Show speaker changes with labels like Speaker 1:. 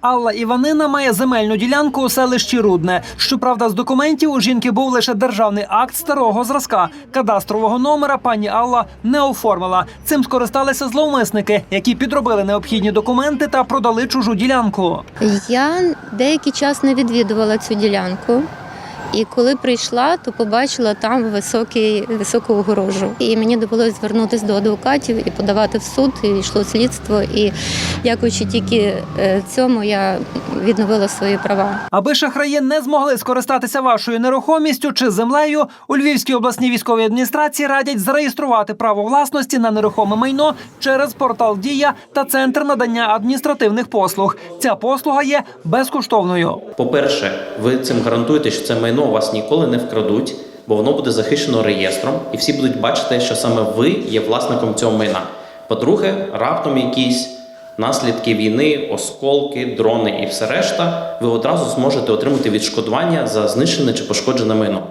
Speaker 1: Алла Іванина має земельну ділянку у селищі Рудне. Щоправда, з документів у жінки був лише державний акт старого зразка. Кадастрового номера пані Алла не оформила. Цим скористалися зловмисники, які підробили необхідні документи та продали чужу ділянку.
Speaker 2: Я деякий час не відвідувала цю ділянку. І коли прийшла, то побачила там високий, високу огорожу. І мені довелося звернутися до адвокатів і подавати в суд, і йшло слідство. І дякуючи тільки е, цьому, я відновила свої права.
Speaker 1: Аби шахраї не змогли скористатися вашою нерухомістю чи землею, у Львівській обласній військовій адміністрації радять зареєструвати право власності на нерухоме майно через портал Дія та центр надання адміністративних послуг. Ця послуга є безкоштовною.
Speaker 3: По-перше, ви цим гарантуєте, що це майно у вас ніколи не вкрадуть, бо воно буде захищено реєстром, і всі будуть бачити, що саме ви є власником цього майна. По-друге, раптом якісь наслідки війни, осколки, дрони і все решта, ви одразу зможете отримати відшкодування за знищене чи пошкоджене майно.